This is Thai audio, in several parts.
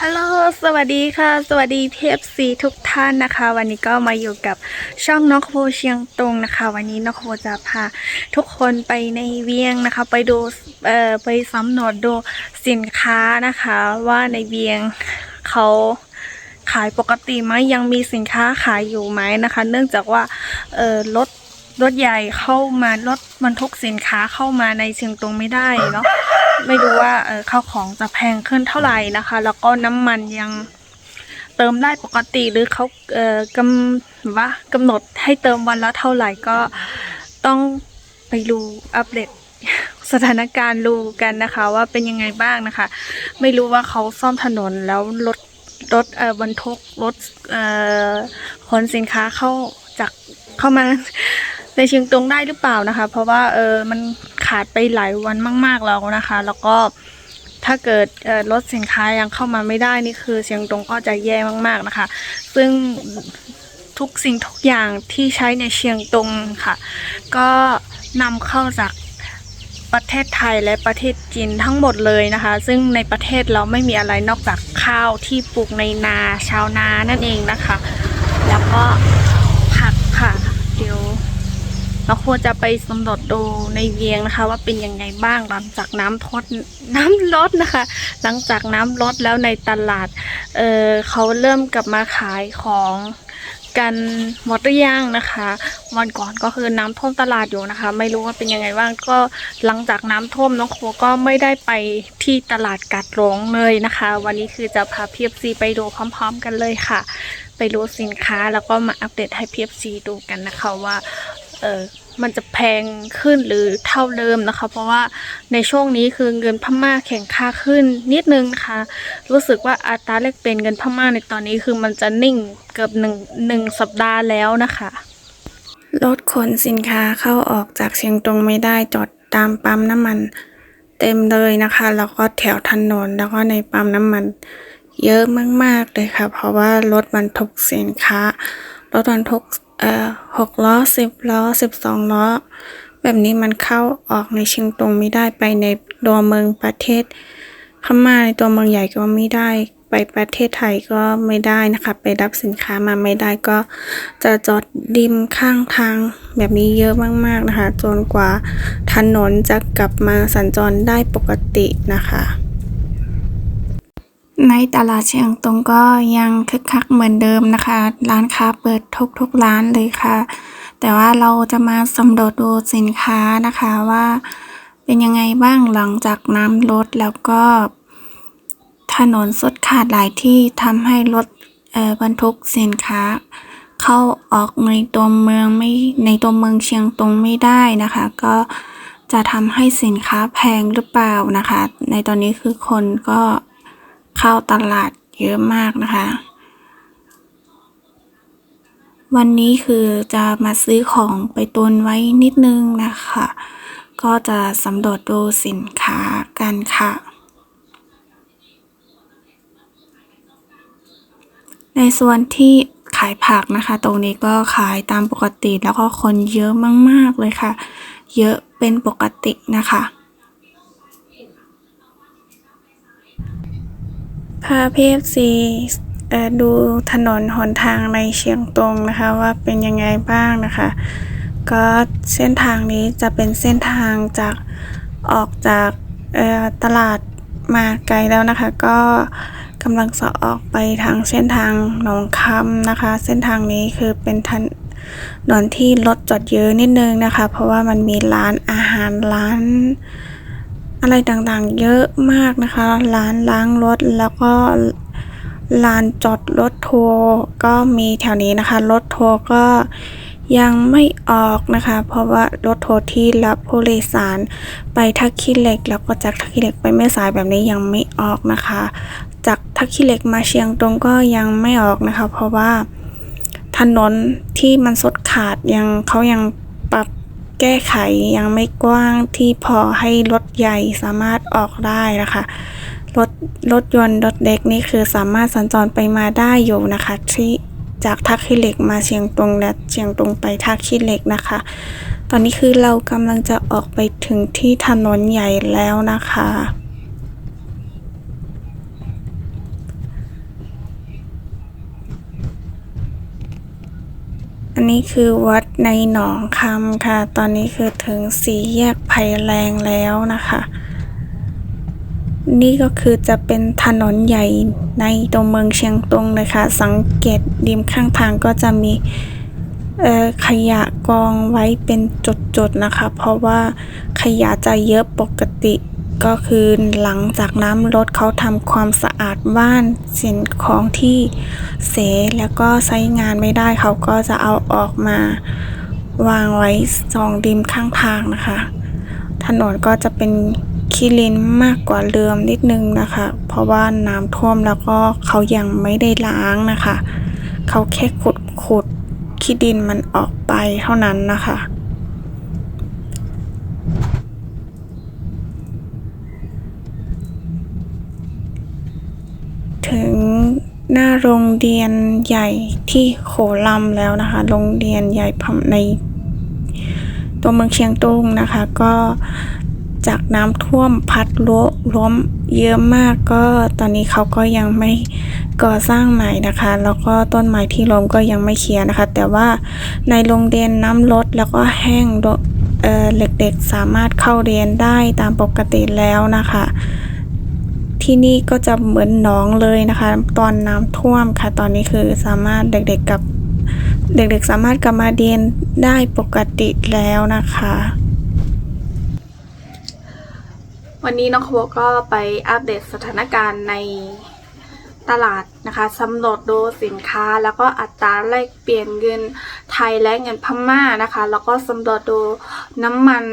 ฮัลโหล สวัสดีค่ะ สวัสดีพีเอฟซีทุกท่านนะคะ วันนี้ก็มาอยู่กับช่องนกโพเชียงตรงนะคะ วันนี้นกโพจะพาทุกคนไปในเวียงนะคะ ไปดูเอ่อไปสำรวจดูสินค้านะคะ ว่าในเวียงเขาขายปกติไหมยังมีสินค้าขายอยู่ไหมนะคะ เนื่องจากว่าเอ่อรถรถใหญ่เข้ามารถบรรทุกสินค้าเข้ามาในเชียงตุงไม่ได้เนาะ ไม่รู้ว่าเออข้าวของจะแพงขึ้นเท่าไหร่นะคะ แล้วก็น้ำมันยังเติมได้ปกติหรือเขาเอ่อกำว่ากำหนดให้เติมวันละเท่าไหร่ก็ต้องไปดูอัปเดตสถานการณ์ดูกันนะคะ ว่าเป็นยังไงบ้างนะคะ ไม่รู้ว่าเขาซ่อมถนนแล้วรถรถเอ่อบรรทุกรถเอ่อขนสินค้าเข้าจากเข้ามา ในเชียงตุงได้หรือเปล่านะคะ เพราะว่าเออมันขาดไปหลายวันมาก ๆแล้วนะคะ แล้วก็ถ้าเกิดรถสินค้ายังเข้ามาไม่ได้นี่คือเชียงตุงก็จะแย่มากๆนะคะ ซึ่งทุกสิ่งทุกอย่างที่ใช้ในเชียงตุงค่ะ ก็นำเข้าจากประเทศไทยและประเทศจีนทั้งหมดเลยนะคะ ซึ่งในประเทศเราไม่มีอะไรนอกจากข้าวที่ปลูกในนาชาวนานั่นเองนะคะ แล้วก็ผักค่ะ เราควรจะไปสำรวจดูในเวียงนะคะ ว่าเป็นยังไงบ้างหลังจากน้ำทดน้ำลดนะคะ หลังจากน้ำลดแล้วในตลาดเออเขาเริ่มกลับมาขายของกันหมดหรือยังนะคะ วันก่อนก็คือน้ำท่วมตลาดอยู่นะคะ ไม่รู้ว่าเป็นยังไงบ้างก็หลังจากน้ำท่วมน้องโคก็ไม่ได้ไปที่ตลาดกัดหลงเลยนะคะ วันนี้คือจะพาเพีเอฟซีไปดูพร้อม ๆ กันเลยค่ะ ไปรู้สินค้าแล้วก็มาอัปเดตให้เพีเอฟซีดูกันนะคะว่า เออมันจะแพงขึ้นหรือเท่าเดิมนะคะ เพราะว่าในช่วงนี้คือเงินพม่าแข่งค่าขึ้นนิดนึงนะคะ รู้สึกว่าอัตราแลกเปลี่ยนเงินพม่าในตอนนี้คือมันจะนิ่งเกือบหนึ่งหนึ่งสัปดาห์แล้วนะคะรถขนสินค้าเข้าออกจากเชียงตรงไม่ได้จอดตามปั๊มน้ำมัน เต็มเลยนะคะ แล้วก็แถวถนนแล้วก็ในปั๊มน้ำมัน เยอะมากๆเลยค่ะ เพราะว่ารถบรรทุกสินค้ารถบรรทุก เอ่อหกล้อสิบล้อสิบสองล้อ แบบนี้มันเข้าออกในเชียงตุงไม่ได้ไปในตัวเมืองประเทศพม่าในตัวเมืองใหญ่ก็ไม่ได้ ไปประเทศไทยก็ไม่ได้นะคะ ไปรับสินค้ามาไม่ได้ก็จะจอดริมข้างทาง แบบนี้เยอะมากๆนะคะ จนกว่าถนนจะกลับมาสัญจรได้ปกตินะคะ ในตลาดเชียงตุงก็ยังคึกคักเหมือนเดิมนะคะ ร้านค้าเปิดทุกทุกร้านเลยค่ะ แต่ว่าเราจะมาสำรวจดูสินค้านะคะว่าเป็นยังไงบ้างหลังจากน้ำลดแล้วก็ ถนนสุดขาดหลายที่ทำให้รถเออบรรทุกสินค้า เข้าออกในตัวเมืองไม่ในตัวเมืองเชียงตุงไม่ได้นะคะ ก็จะทำให้สินค้าแพงหรือเปล่านะคะ ในตอนนี้คือคนก็ เข้าตลาดเยอะมากนะคะ วันนี้คือจะมาซื้อของไปตุนไว้นิดนึงนะคะ ก็จะสำรวจดูสินค้ากันค่ะ ในส่วนที่ขายผักนะคะ ตรงนี้ก็ขายตามปกติแล้วก็คนเยอะมาก ๆ เลยค่ะ เยอะเป็นปกตินะคะ พาพีเอฟซีเอ่อดูถนนหนทางในเชียงตงนะคะว่าเป็นยังไงบ้างนะคะ ก็เส้นทางนี้จะเป็นเส้นทางจากออกจากตลาดมาไกลแล้วนะคะ ก็กำลังจะออกไปทางเส้นทางหนองคำนะคะ เส้นทางนี้คือเป็นถนนที่รถจอดเยอะนิดนึงนะคะ เพราะว่ามันมีร้านอาหารร้าน อะไรต่างๆ เยอะมากนะคะร้านล้างรถแล้วก็ลานจอดรถทัวร์ก็มีแถวนี้นะคะ รถทัวร์ก็ยังไม่ออกนะคะ เพราะว่ารถทัวร์ที่รับผู้โดยสารไปทักขี้เหล็ก แล้วก็จากทักขี้เหล็กไปแม่สายแบบนี้ยังไม่ออกนะคะ จากทักขี้เหล็กมาเชียงตงก็ยังไม่ออกนะคะ เพราะว่าถนนที่มันสดขาดยังเขายัง แก้ไขยังไม่กว้างที่พอให้รถใหญ่สามารถออกได้นะคะรถรถยนต์รถเล็กนี่คือสามารถสัญจรไปมาได้อยู่นะคะ ที่จากท่าขี้เหล็กมาเชียงตรงและเชียงตรงไปท่าขี้เหล็กนะคะ ตอนนี้คือเรากำลังจะออกไปถึงที่ถนนใหญ่แล้วนะคะ อันนี้คือวัดในหนองคำค่ะ ตอนนี้คือถึงสี่แยกไผ่แรงแล้วนะคะ นี่ก็คือจะเป็นถนนใหญ่ในตัวเมืองเชียงตุงเลยค่ะ สังเกตริมข้างทางก็จะมีขยะกองไว้เป็นจุดๆนะคะ เพราะว่าขยะจะเยอะปกติ ก็คือหลังจากน้ำลดเขาทำความสะอาดบ้านสิ่งของที่เสียแล้วก็ใช้งานไม่ได้เขาก็จะเอาออกมาวางไว้สองริมข้างทางนะคะ ถนนก็จะเป็นขี้เลนมากกว่าเดิมนิดนึงนะคะ เพราะว่าน้ำท่วมแล้วก็เขายังไม่ได้ล้างนะคะ เขาแค่ขุดขุดขี้ดินมันออกไปเท่านั้นนะคะ ถึงห น้าโรงเรียนใหญ่ที่โขลำแล้วนะคะ โรงเรียนใหญ่พมใน ตัวเมืองเชียงตุงนะคะ ก็จากน้ำท่วมพัดล้ล้มเยอะมากก็ตอนนี้เขาก็ยังไม่ก่อสร้างใหม่นะคะ แล้วก็ต้นไม้ที่ล้มก็ยังไม่เคลียร์นะคะ แต่ว่าในโรงเรียนน้ำลดแล้วก็แห้งเเด็กๆสามารถเข้าเรียนได้ตามปกติแล้วนะคะ ที่นี่ก็จะเหมือนหนองเลยนะคะ ตอนน้ำท่วมค่ะ ตอนนี้คือสามารถเด็กๆกับเด็กๆสามารถกลับมาเรียนได้ปกติแล้วนะคะ วันนี้น้องโคก็ไปอัปเดตสถานการณ์ในตลาดนะคะสำรวจดูสินค้าแล้วก็อัตราแลกเปลี่ยนเงินไทยและเงินพม่านะคะ แล้วก็สำรวจดูน้ำมัน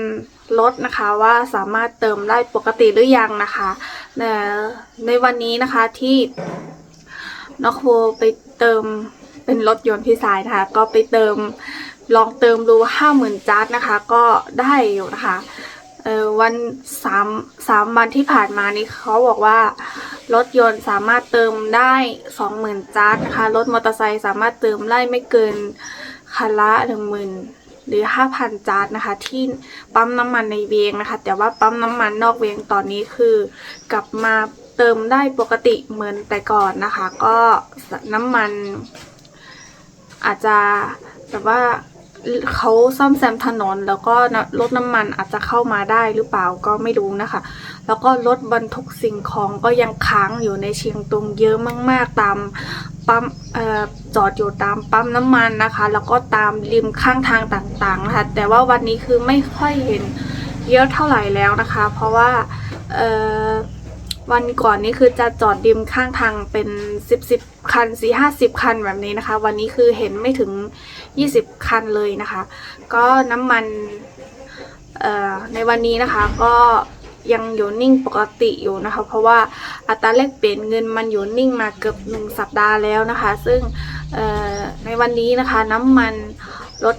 ลดนะคะว่าสามารถเติมได้ปกติหรือยังนะคะในวันนี้นะคะที่นองโคไปเติมเป็นรถยนต์พี่สายนะคะ ก็ไปเติมลองเติมดูห้าหมื่นจาร์ดนะคะ ก็ได้อยู่นะคะวันสามสามวันที่ผ่านมานี้เขาบอกว่ารถยนต์สามารถเติมได้สองหมื่นจาร์ดนะคะรถมอเตอร์ไซค์สามารถเติมได้ไม่เกินคันละหนึ่งหมื่น หรือห้าพันจาร์ดนะคะ ที่ปั๊มน้ำมันในเวียงนะคะ แต่ว่าปั๊มน้ำมันนอกเวียงตอนนี้คือ กลับมาเติมได้ปกติเหมือนแต่ก่อนนะคะ ก็น้ำมัน อาจจะแบบว่าเขาซ่อมแซมถนนแล้วก็รถน้ำมันอาจจะเข้ามาได้หรือเปล่าก็ไม่รู้นะคะ แล้วก็รถบรรทุกสิ่งของก็ยังค้างอยู่ในเชียงตุงเยอะมาก ๆ ตาม ปั๊มออจอดอยู่ตามปั๊มน้ำมันนะคะ แล้วก็ตามริมข้างทางต่างๆนะคะแต่ว่าวันนี้คือไม่ค่อยเห็นเยอะเท่าไหร่แล้วนะคะ เพราะว่าวันก่อนนี้คือจะจอดริมข้างทางเป็นสิบสิบคันสี่ห้าสิบคันแบบนี้นะคะ วันนี้คือเห็นไม่ถึงยี่สิบคันเลยนะคะ ก็น้ำมันในวันนี้นะคะก็ ยังอยู่นิ่งปกติอยู่นะคะ เพราะว่าอัตราแลกเปลี่ยนเงินมันอยู่นิ่งมาเกือบหนึ่งสัปดาห์แล้วนะคะ ซึ่งในวันนี้นะคะน้ำมันลด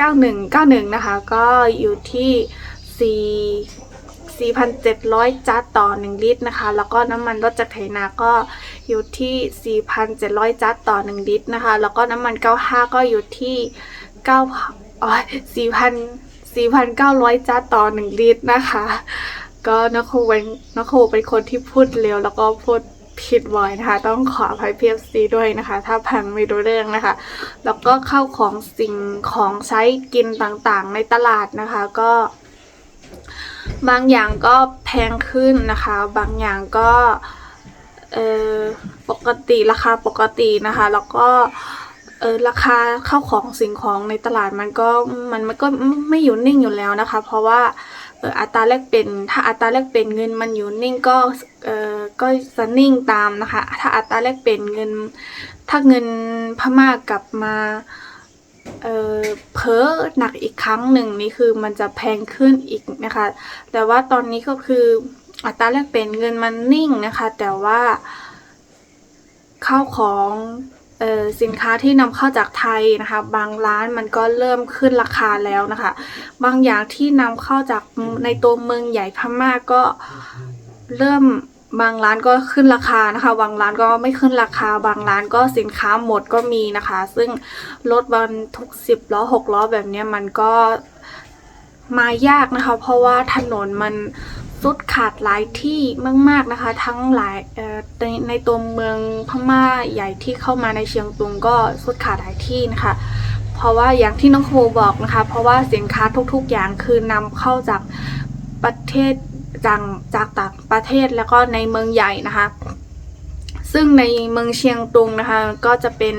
95 9191 นะคะ ก็อยู่ที่ 4 4,700จัดต่อ 1 ลิตรนะคะ แล้วก็น้ำมันรถจากไถนาก็อยู่ที่ 4,700จัดต่อ 1 ลิตรนะคะ แล้วก็น้ำมัน 95 ก็อยู่ที่9อ๋อ4,000 4,900จัดต่อ 1 ลิตรนะคะ ก็นักคเป็นนักคเป็นคนที่พูดเร็วแล้วก็พูดผิดบ่อยนะคะ ต้องขออภัยพีเอฟซีด้วยนะคะ ถ้าพังไม่รู้เรื่องนะคะ แล้วก็เข้าของสิ่งของใช้กินต่างๆ ในตลาดนะคะก็ บางอย่างก็แพงขึ้นนะคะ บางอย่างก็เออปกติราคาปกตินะคะ แล้วก็ เออราคาข้าวของสิ่งของในตลาดมันก็มันมันก็ไม่อยู่นิ่งอยู่แล้วนะคะ เพราะว่าเอออัตราแลกเปลี่ยนถ้าอัตราแลกเปลี่ยนเงินมันอยู่นิ่งก็เออก็จะนิ่งตามนะคะ ถ้าอัตราแลกเปลี่ยนเงิน ถ้าเงินพม่ากลับมาเอ่อเพ้อหนักอีกครั้งหนึ่งนี่คือมันจะแพงขึ้นอีกนะคะ แต่ว่าตอนนี้ก็คืออัตราแลกเปลี่ยนเงินมันนิ่งนะคะ แต่ว่าข้าวของ สินค้าที่นำเข้าจากไทยนะคะ บางร้านมันก็เริ่มขึ้นราคาแล้วนะคะ บางอย่างที่นำเข้าจากในตัวเมืองใหญ่พม่าก็เริ่มบางร้านก็ขึ้นราคานะคะ บางร้านก็ไม่ขึ้นราคา บางร้านก็สินค้าหมดก็มีนะคะ ซึ่งรถบรรทุกสิบล้อหกล้อแบบเนี้ยมันก็มายากนะคะ เพราะว่าถนนมันฝ สุดขาดหลายที่มาก ๆนะคะ ทั้งหลายในในตัวเมืองพม่าใหญ่ที่เข้ามาในเชียงตุงก็สุดขาดหลายที่นะคะ เพราะว่าอย่างที่น้องโคบอกนะคะ เพราะว่าสินค้าทุกๆอย่างคือนำเข้าจากประเทศจากจากต่างประเทศแล้วก็ในเมืองใหญ่นะคะ ซึ่งในเมืองเชียงตุงนะคะก็จะเป็น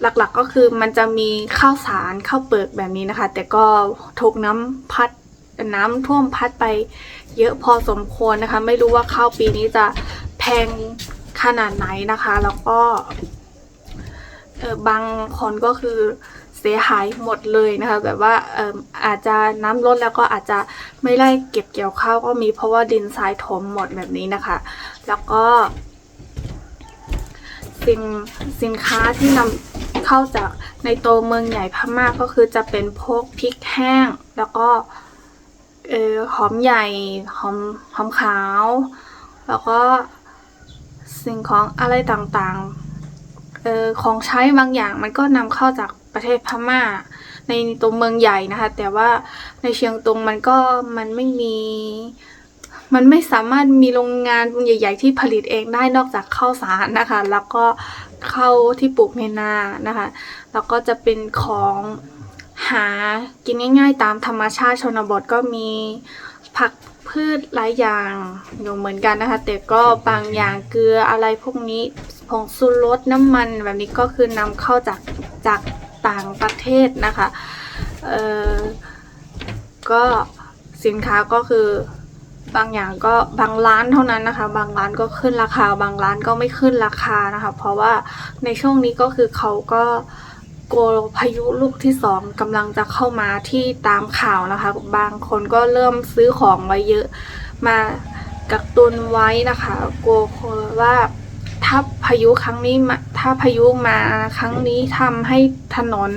หลักๆก็คือมันจะมีข้าวสารข้าวเปลือกแบบนี้นะคะ แต่ก็ถูกน้ำพัด น้ำท่วมพัดไปเยอะพอสมควรนะคะ ไม่รู้ว่าข้าวปีนี้จะแพงขนาดไหนนะคะ แล้วก็เออบางคนก็คือเสียหายหมดเลยนะคะ แบบว่าเอออาจจะน้ำลดแล้วก็อาจจะไม่ได้เก็บเกี่ยวข้าวก็มีเพราะว่าดินทรายถมหมดแบบนี้นะคะ แล้วก็สินสินค้าที่นำเข้าจากในโตเมืองใหญ่พม่าก็คือจะเป็นพวกพริกแห้ง แล้วก็ เออหอมใหญ่หอมหอมขาว แล้วก็สิ่งของอะไรต่างๆเออของใช้บางอย่างมันก็นำเข้าจากประเทศพม่า ในตัวเมืองใหญ่นะคะ แต่ว่าในเชียงตุงมันก็มันไม่มีมันไม่สามารถมีโรงงานใหญ่ ๆ ที่ผลิตเองได้นอกจากข้าวสารนะคะ แล้วก็ข้าวที่ปลูกในนานะคะ แล้วก็จะเป็นของ หากินง่ายๆ ตามธรรมชาติชนบทก็มีผักพืชหลายอย่างอยู่เหมือนกันนะคะ แต่ก็บางอย่างเกลืออะไรพวกนี้ผงชูรสน้ำมันแบบนี้ก็คือนำเข้าจากจากต่างประเทศนะคะเออก็สินค้าก็คือบางอย่างก็บางร้านเท่านั้นนะคะ บางร้านก็ขึ้นราคา บางร้านก็ไม่ขึ้นราคานะคะ เพราะว่าในช่วงนี้ก็คือเขาก็ กลัวพายุลูกที่สองกำลังจะเข้ามาที่ตามข่าวนะคะ บางคนก็เริ่มซื้อของไว้เยอะ มากักตุนไว้นะคะ กลัวว่าถ้าพายุครั้งนี้มาถ้าพายุมาครั้งนี้ทำให้ถนน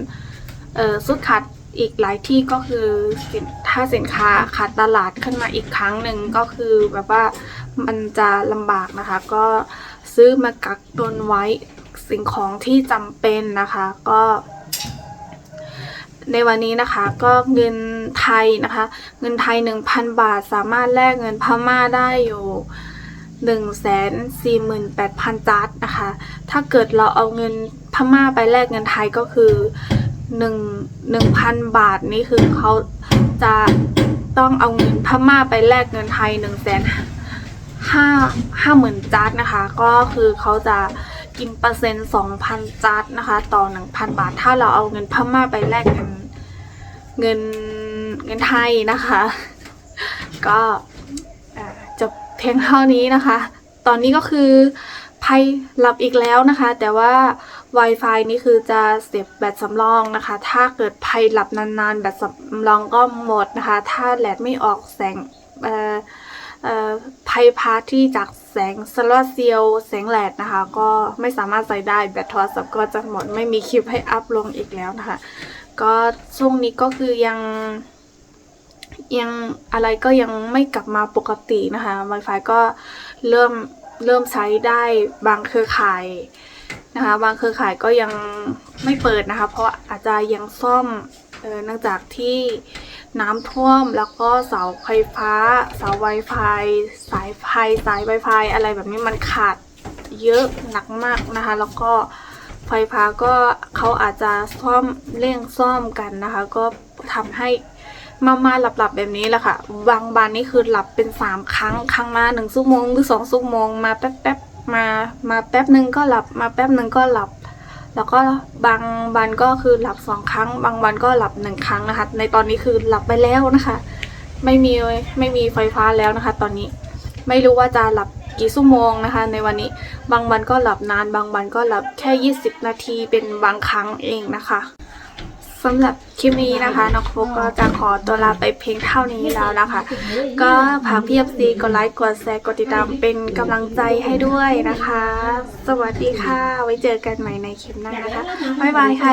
เออสุดขาดอีกหลายที่ก็คือถ้าสินค้าขาดตลาดขึ้นมาอีกครั้งหนึ่งก็คือแบบว่ามันจะลำบากนะคะ ก็ซื้อมากักตุนไว้ สิ่งของที่จำเป็นนะคะก็ในวันนี้นะคะก็เงินไทยนะคะ เงินไทย 1,000 บาทสามารถแลกเงินพม่าได้อยู่148,000 จัดนะคะ ถ้าเกิดเราเอาเงินพม่าไปแลกเงินไทยก็คือ1 1,000 บาทนี่คือเขาจะต้องเอาเงินพม่าไปแลกเงินไทย1 5 0 0 0 0จัดนะคะ ก็คือเขาจะ กินเปอร์เซ็นต์2,000จัดนะคะ ต่อ 1,000 บาท ถ้าเราเอาเงินพม่าไปแลกเงินเงินเงินไทยนะคะ ก็จบเพียงเท่านี้นะคะ ตอนนี้ก็คือภัยหลับอีกแล้วนะคะ แต่ว่า Wi-Fi นี่คือจะเสียบแบตสำรองนะคะ ถ้าเกิดภัยหลับนานๆ แบตสำรองก็หมดนะคะ ถ้าแลดไม่ออกแสงภัยพาที่จากแส แสงโซลาร์เซลล์แสงแลดนะคะ ก็ไม่สามารถใส่ได้แบตโทรศัพท์ก็จะหมดไม่มีคลิปให้อัพลงอีกแล้วนะคะ ก็ช่วงนี้ก็คือยังยังอะไรก็ยังไม่กลับมาปกตินะคะ Wi-Fi ก็เริ่มเริ่มใช้ได้บางเครือข่ายนะคะ บางเครือข่ายก็ยังไม่เปิดนะคะ เพราะอาจจะยังซ่อมเออเนื่องจากที่ น้ำท่วมแล้วก็เสาไฟฟ้า เสา Wi-Fi สายไฟสาย Wi-Fi อะไรแบบนี้มันขาดเยอะหนักมากนะคะ แล้วก็ไฟฟ้าก็เขาอาจจะซ่อมเร่งซ่อมกันนะคะ ก็ทำให้มามาหลับๆแบบนี้แหละค่ะ บางวันนี่คือหลับเป็นสามครั้ง ครั้งละหนึ่งชั่วโมงหรือสองชั่วโมง มาแป๊บๆมามาแป๊บหนึ่งก็หลับมาแป๊บหนึ่งก็หลับ แล้วก็บางวันก็คือหลับสองครั้ง บางวันก็หลับหนึ่งครั้งนะคะ ในตอนนี้คือหลับไปแล้วนะคะ ไม่มีไม่มีไฟฟ้าแล้วนะคะ ตอนนี้ไม่รู้ว่าจะหลับกี่ชั่วโมงนะคะ ในวันนี้บางวันก็หลับนาน บางวันก็หลับแค่ 20 นาทีเป็นบางครั้งเองนะคะ สำหรับคลิปนี้นะคะน้องฟุกก็จะขอตัวลาไปเพียงเท่านี้แล้วนะคะ ก็ฝากพี่เอฟซีกดไลค์กดแชร์กดติดตามเป็นกำลังใจให้ด้วยนะคะ สวัสดีค่ะ ไว้เจอกันใหม่ในคลิปหน้านะคะ บ๊ายบายค่ะ